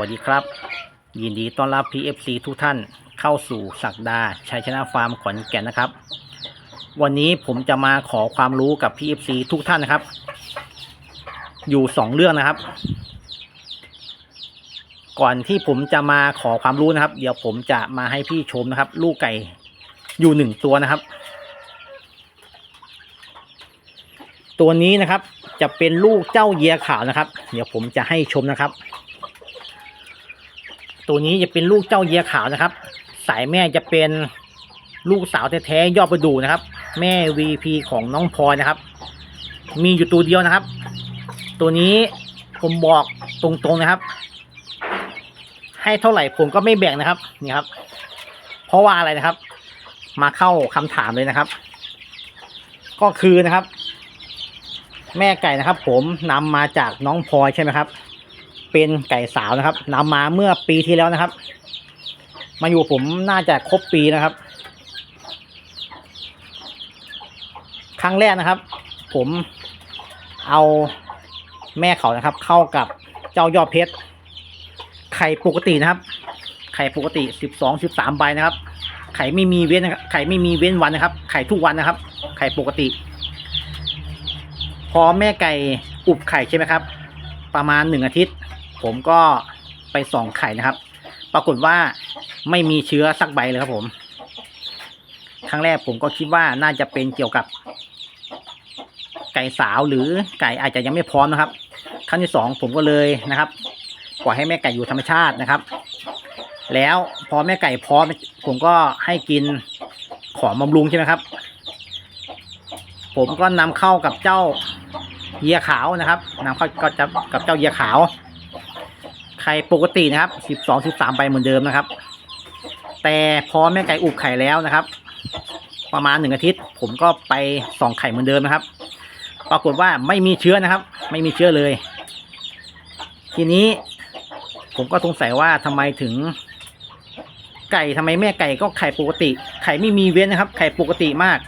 สวัสดีครับ ยินดีต้อนรับ PFC ทุกท่านเข้าสู่สักดาชัยชนะฟาร์มขอนแก่นนะครับ วันนี้ผมจะมาขอความรู้กับ PFC ทุกท่านนะครับ อยู่สองเรื่องนะครับ ก่อนที่ผมจะมาขอความรู้นะครับ เดี๋ยวผมจะมาให้พี่ชมนะครับ ลูกไก่อยู่หนึ่งตัวนะครับ ตัวนี้นะครับจะเป็นลูกเจ้าเยียขาวนะครับ เดี๋ยวผมจะให้ชมนะครับ ตัวนี้จะเป็นลูกเจ้าเยียขาวนะครับ สายแม่จะเป็นลูกสาวแท้ๆยอดประดูนะครับ แม่ VP ของน้องพลอยนะครับ มีอยู่ตัวเดียวนะครับ ตัวนี้ผมบอกตรงๆนะครับ ให้เท่าไหร่ผมก็ไม่แบ่งนะครับนี่ครับ เพราะว่าอะไรนะครับ มาเข้าคำถามเลยนะครับ ก็คือนะครับ แม่ไก่นะครับ ผมนำมาจากน้องพลอยใช่ไหมครับ เป็นไก่สาวนะครับนำมาเมื่อปีที่แล้วนะครับ มาอยู่ผมน่าจะครบปีนะครับ ครั้งแรกนะครับ ผมเอาแม่เขานะครับ เข้ากับเจ้ายอดเพชรไข่ปกตินะครับ ไข่ปกติสิบสองสิบสามใบนะครับ ไข่ไม่มีเว้นนะครับไข่ไม่มีเว้นวันนะครับ ไข่ทุกวันนะครับ ไข่ปกติ พอแม่ไก่อุบไข่ใช่ไหมครับ ประมาณหนึ่งอาทิตย์ ผมก็ไปส่องไข่นะครับ ปรากฏว่าไม่มีเชื้อสักใบเลยครับผม ครั้งแรกผมก็คิดว่าน่าจะเป็นเกี่ยวกับ ไก่สาวหรือไก่อาจจะยังไม่พร้อมนะครับ ครั้งที่สองผมก็เลยนะครับปล่อยให้แม่ไก่อยู่ธรรมชาตินะครับ แล้วพอแม่ไก่พร้อมผมก็ให้กินของบำรุงใช่ไหมครับ ผมก็นำเข้ากับเจ้าเยียขาวนะครับนำเข้าก็จะกับเจ้าเยียขาว ข่ปกตินะครับสิบสองสิบสามใบเหมือนเดิมนะครับ แต่พอแม่ไก่อุบไข่แล้วนะครับ ประมาณหนึ่งอาทิตย์ ผมก็ไปส่องไข่เหมือนเดิมนะครับ ปรากฏว่าไม่มีเชื้อนะครับ ไม่มีเชื้อเลย ทีนี้ผมก็สงสัยว่าทำไมถึงไก่ทำไมแม่ไก่ก็ไข่ปกติ ไข่ไม่มีเว้นนะครับ ไข่ปกติมาก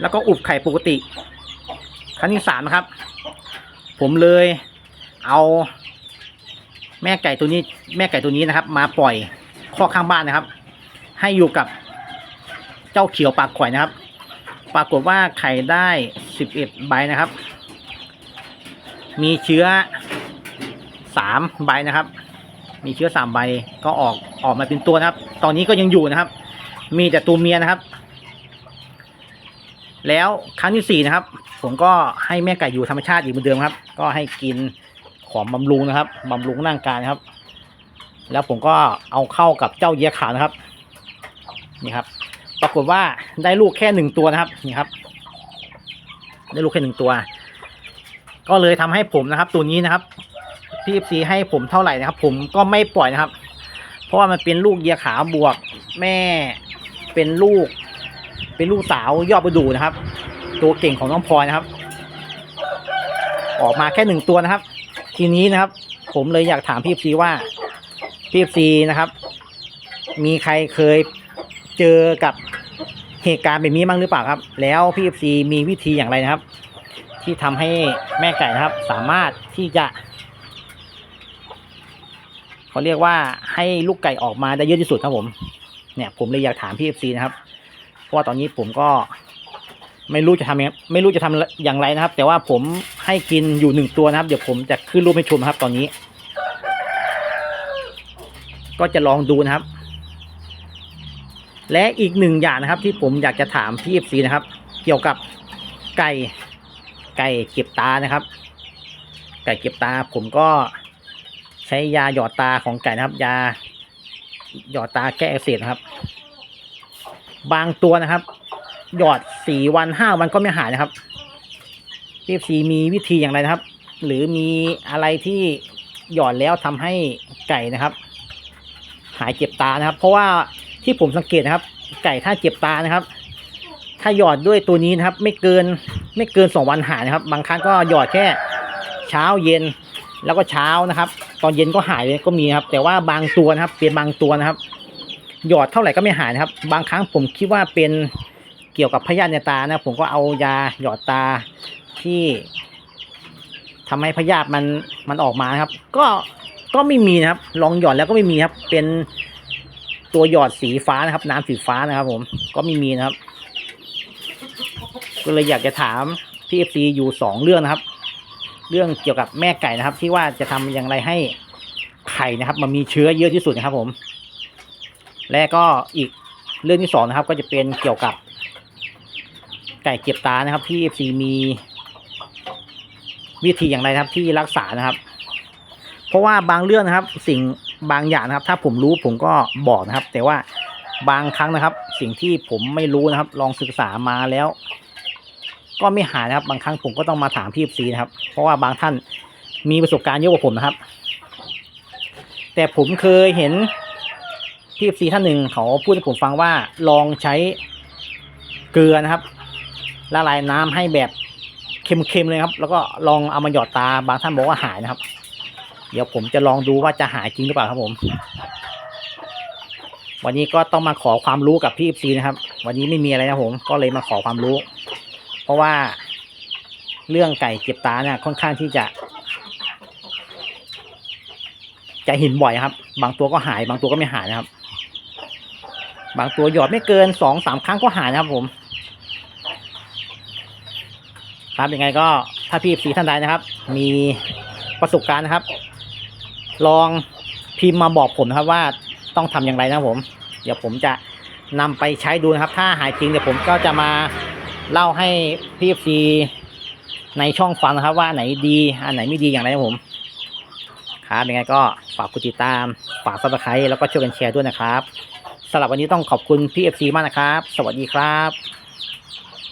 แล้วก็อุบไข่ปกติ ครั้งที่สามนะครับ ผมเลยเอา แม่ไก่ตัวนี้ แม่ไก่ตัวนี้นะครับ มาปล่อยข้อข้างบ้านนะครับ ให้อยู่กับเจ้าเขียวปากข่อยนะครับ ปรากฏว่าไข่ได้สิบเอ็ดใบนะครับ มีเชื้อสามใบนะครับ มีเชื้อสามใบก็ออกออกมาเป็นตัวนะครับ ตอนนี้ก็ยังอยู่นะครับ มีแต่ตัวเมียนะครับ แล้วครั้งที่สี่นะครับ ผมก็ให้แม่ไก่อยู่ธรรมชาติอีกเหมือนเดิมครับ ก็ให้กิน ของบำรุงนะครับบำรุงร่างกายนะครับ แล้วผมก็เอาเข้ากับเจ้าเยียขาวนะครับ นี่ครับ ปรากฏว่าได้ลูกแค่หนึ่งตัวนะครับ นี่ครับ ได้ลูกแค่หนึ่งตัว ก็เลยทำให้ผมนะครับ ตัวนี้นะครับพี่ซีให้ผมเท่าไหร่นะครับ ผมก็ไม่ปล่อยนะครับ เพราะว่ามันเป็นลูกเยียขาวบวกแม่เป็นลูก เป็นลูกสาวยอดประดูนะครับ ตัวเก่งของน้องพลอยนะครับ ออกมาแค่หนึ่งตัวนะครับ ทีนี้นะครับ ผมเลยอยากถามพี่ซีว่าพี่ซีนะครับ มีใครเคยเจอกับเหตุการณ์แบบนี้บ้างหรือเปล่าครับ แล้วพี่ซีมีวิธีอย่างไรนะครับ ที่ทำให้แม่ไก่นะครับ สามารถที่จะเขาเรียกว่าให้ลูกไก่ออกมาได้เยอะที่สุดครับผม เนี่ย ผมเลยอยากถามพี่ซีนะครับ เพราะว่าตอนนี้ผมก็ ไม่รู้จะทำยังไม่รู้จะทำอย่างไรนะครับ แต่ว่าผมให้กินอยู่หนึ่งตัวนะครับ เดี๋ยวผมจะขึ้นรูปให้ชมครับ ตอนนี้ ก็จะลองดูนะครับ และอีกหนึ่งอย่างนะครับ ที่ผมอยากจะถามพี่เอฟซีนะครับ เกี่ยวกับไก่ไก่เก็บตานะครับ ไก่เก็บตา ผมก็ใช้ยาหยอดตาของไก่นะครับ ยาหยอดตาแก้อักเสบนะครับ บางตัวนะครับ หยอดสี่วันห้าวันก็ไม่หายนะครับพีซีมีวิธีอย่างไรนะครับ หรือมีอะไรที่หยอดแล้วทำให้ไก่นะครับ หายเจ็บตานะครับ เพราะว่าที่ผมสังเกตนะครับ ไก่ถ้าเจ็บตานะครับ ถ้าหยอดด้วยตัวนี้นะครับ ไม่เกินไม่เกินสองวันหายนะครับ บางครั้งก็หยอดแค่เช้าเย็นแล้วก็เช้านะครับ ตอนเย็นก็หายเลยก็มีครับ แต่ว่าบางตัวนะครับ เป็นบางตัวนะครับ หยอดเท่าไหร่ก็ไม่หายนะครับ บางครั้งผมคิดว่าเป็น เกี่ยวกับพยาธิในตานะผมก็เอายาหยอดตาที่ทำให้พยาธิมันมันออกมาครับ ก็ก็ไม่มีนะครับ ลองหยอดแล้วก็ไม่มีครับ เป็นตัวหยอดสีฟ้านะครับ น้ำสีฟ้านะครับ ผมก็ไม่มีนะครับ ก็เลยอยากจะถามพี่เอฟซีอยู่สองเรื่องนะครับ เรื่องเกี่ยวกับแม่ไก่นะครับ ที่ว่าจะทำอย่างไรให้ไข่นะครับ มันมีเชื้อเยอะที่สุดนะครับ ผม และก็อีกเรื่องที่สองนะครับ ก็จะเป็นเกี่ยวกับ ไก่เก็บตานะครับพี่เอฟซีมี วิธีอย่างไรครับที่รักษานะครับ เพราะว่าบางเรื่องนะครับ สิ่งบางอย่างนะครับ ถ้าผมรู้ผมก็บอกนะครับ แต่ว่าบางครั้งนะครับ สิ่งที่ผมไม่รู้นะครับ ลองศึกษามาแล้ว ก็ไม่หายนะครับ บางครั้งผมก็ต้องมาถามพี่ซีนะครับ เพราะว่าบางท่านมีประสบการณ์เยอะกว่าผมนะครับ แต่ผมเคยเห็นพี่ซีท่านหนึ่งเขาพูดให้ผมฟังว่าลองใช้เกลือนะครับ ละลายน้ำให้แบบเค็มๆเลยครับ แล้วก็ลองเอามาหยอดตาบางท่านบอกว่าหายนะครับ เดี๋ยวผมจะลองดูว่าจะหายจริงหรือเปล่าครับผม วันนี้ก็ต้องมาขอความรู้กับพี่ซีนะครับ วันนี้ไม่มีอะไรนะผม ก็เลยมาขอความรู้ เพราะว่าเรื่องไก่เก็บตาเนี่ยค่อนข้างที่จะจะเห็นบ่อยครับ บางตัวก็หาย บางตัวก็ไม่หายนะครับ บางตัวหยอดไม่เกินสองสามครั้งก็หายนะครับผม ครับยังไงก็ถ้าพี่สีท่านใดนะครับ มีประสบการณ์นะครับ ลองพิมพ์มาบอกผมนะครับว่าต้องทำอย่างไรนะผม เดี๋ยวผมจะนำไปใช้ดูนะครับ ถ้าหายจริงเดี๋ยวผมก็จะมาเล่าให้พี่ซีในช่องฟังนะครับว่าไหนดีอันไหนไม่ดีอย่างไรนะผมครับยังไงก็ฝากกดติดตามฝากซับสไครต์แล้วก็ช่วยกันแชร์ด้วยนะครับสำหรับวันนี้ต้องขอบคุณพี่เอฟซีมากนะครับ สวัสดีครับ